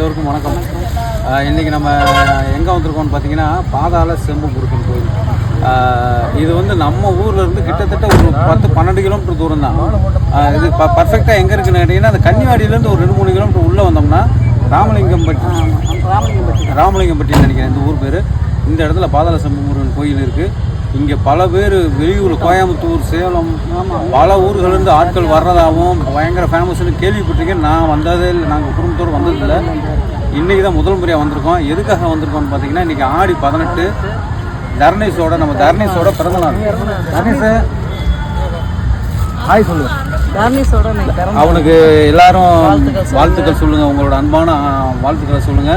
எல்லோருக்கும் வணக்கம். ஆஹ் இன்னைக்கு நம்ம எங்கே வந்திருக்கோம்னு பார்த்தீங்கன்னா பாதாள செம்பு முருகன் கோயில். இது வந்து நம்ம ஊர்ல இருந்து கிட்டத்தட்ட ஒரு பத்து பன்னெண்டு கிலோமீட்டர் தூரம் தான் இது ப பர்ஃபெக்டாக எங்கே இருக்குன்னு கேட்டிங்கன்னா அந்த கன்னிவாடியிலேருந்து ஒரு ரெண்டு மூணு கிலோமீட்டர் உள்ளே வந்தோம்னா ராமலிங்கம்பட்டி ராமலிங்கம்பட்டின்னு நினைக்கிறேன் இந்த ஊர் பேர். இந்த இடத்துல பாதாள செம்பு முருகன் கோயில் இருக்குது இங்கே பல பேர் வெளியூர் கோயம்புத்தூர் சேலம் பல ஊர்கள்லேருந்து ஆட்கள் வர்றதாகவும் பயங்கர ஃபேமஸ்னு கேள்விப்பட்டிருக்கேன். நான் வந்ததே இல்லை நாங்கள் குடும்பத்தோடு வந்ததில்லை இன்றைக்கி தான் முதல் முறையாக வந்திருக்கோம். எதுக்காக வந்திருக்கோம்னு பார்த்தீங்கன்னா இன்றைக்கி ஆடி பதினெட்டு தர்ணேஷோட நம்ம தர்ணேஷோட பிறந்தநாள் தர்ணேஷ் ஹாய் சொல்லு. தர்ணீஸோட இன்னைக்கு பிறந்த அவனுக்கு எல்லாரும் வாழ்த்துக்கள் சொல்லுங்க. உங்களோட அன்பான வாழ்த்துக்களை சொல்லுங்க.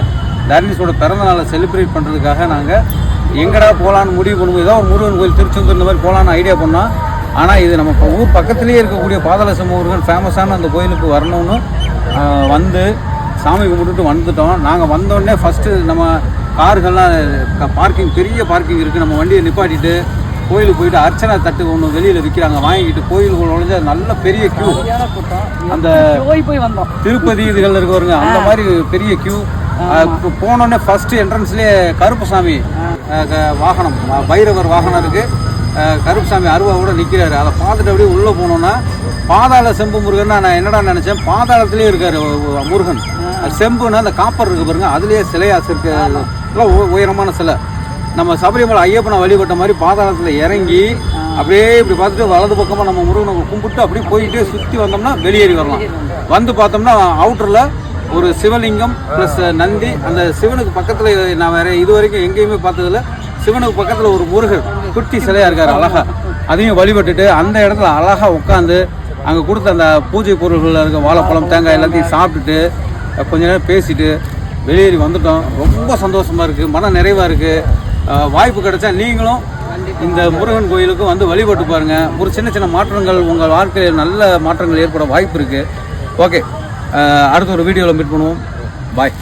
தர்னிஸோட பிறந்த நாளை செலிப்ரேட் பண்ணுறதுக்காக நாங்கள் எங்கடா போகலான்னு முடிவு பண்ணுவோம் ஏதோ ஒரு முருகன் கோயில் திருச்செந்தூர் இந்த மாதிரி போகலான்னு ஐடியா பண்ணோம் ஆனால் இது நம்ம ஊர் பக்கத்துலேயே இருக்கக்கூடிய பாதாள சமூக முருகன் ஃபேமஸான அந்த கோயிலுக்கு வரணும்னு வந்து சாமி கும்பிட்டுட்டு வந்துட்டோம். நாங்கள் வந்தோடனே ஃபஸ்ட்டு நம்ம கார்கள்லாம் பார்க்கிங் பெரிய பார்க்கிங் இருக்குது நம்ம வண்டியை நிப்பாட்டிட்டு கோயிலுக்கு போயிட்டு அர்ச்சனை தட்டு ஒன்று வெளியில் விற்கிறாங்க வாங்கிக்கிட்டு கோயிலுக்குள்ள நுழைஞ்சா நல்ல பெரிய கியூ அந்த போய் போய் வந்தோம். திருப்பதி இதுகள் இருக்கு பாருங்க அந்த மாதிரி பெரிய கியூ போனோடனே ஃபர்ஸ்ட் என்ட்ரன்ஸ்லேயே கருப்புசாமி வாகனம் பைரவர் வாகனம் இருக்கு. அஹ், கருப்புசாமி அருவாவோட நிற்கிறாரு அதை பார்த்துட்டு அப்படியே உள்ளே போனோன்னா பாதாள செம்பு முருகன் நான் என்னடா நினச்சேன்? பாதாளத்திலே இருக்காரு முருகன். செம்புன்னா அந்த காப்பர் இருக்கு பாருங்க அதுலேயே சிலையா இருக்கு. உயரமான சிலை. நம்ம சபரிமலை ஐயப்பனை வழிபட்ட மாதிரி பாதாளத்தில் இறங்கி அப்படியே இப்படி பார்த்துட்டு வலது பக்கமாக நம்ம முருகனை கும்பிட்டு அப்படியே போயிட்டே சுற்றி வந்தோம்னா வெளியேறி வரலாம். வந்து பார்த்தோம்னா அவுட்டரில் ஒரு சிவலிங்கம் ப்ளஸ் நந்தி. அந்த சிவனுக்கு பக்கத்தில் நான் வேற இது வரைக்கும் எங்கேயுமே பார்த்ததில்ல. சிவனுக்கு பக்கத்தில் ஒரு முருகர் குட்டி சிலையாக இருக்கார் அழகா. அதையும் வழிபட்டுட்டு அந்த இடத்துல அழகா உட்காந்து அங்கே கொடுத்த அந்த பூஜை பொருள்களில் இருக்க வாழைப்பழம் தேங்காய் எல்லாத்தையும் சாப்பிட்டுட்டு கொஞ்ச நேரம் பேசிட்டு வெளியேறி வந்துட்டோம். ரொம்ப சந்தோஷமாக இருக்குது மன நிறைவாக இருக்குது வாய்ப்பு கிடைச்சா நீங்களும் இந்த முருகன் கோயிலுக்கு வந்து வழிபட்டு பாருங்கள் ஒரு சின்ன சின்ன மாற்றங்கள் உங்கள் வாழ்க்கையில் நல்ல மாற்றங்கள் ஏற்பட வாய்ப்பு இருக்குது ஓகே. அடுத்த ஒரு வீடியோவில் மீட் பண்ணுவோம். பாய்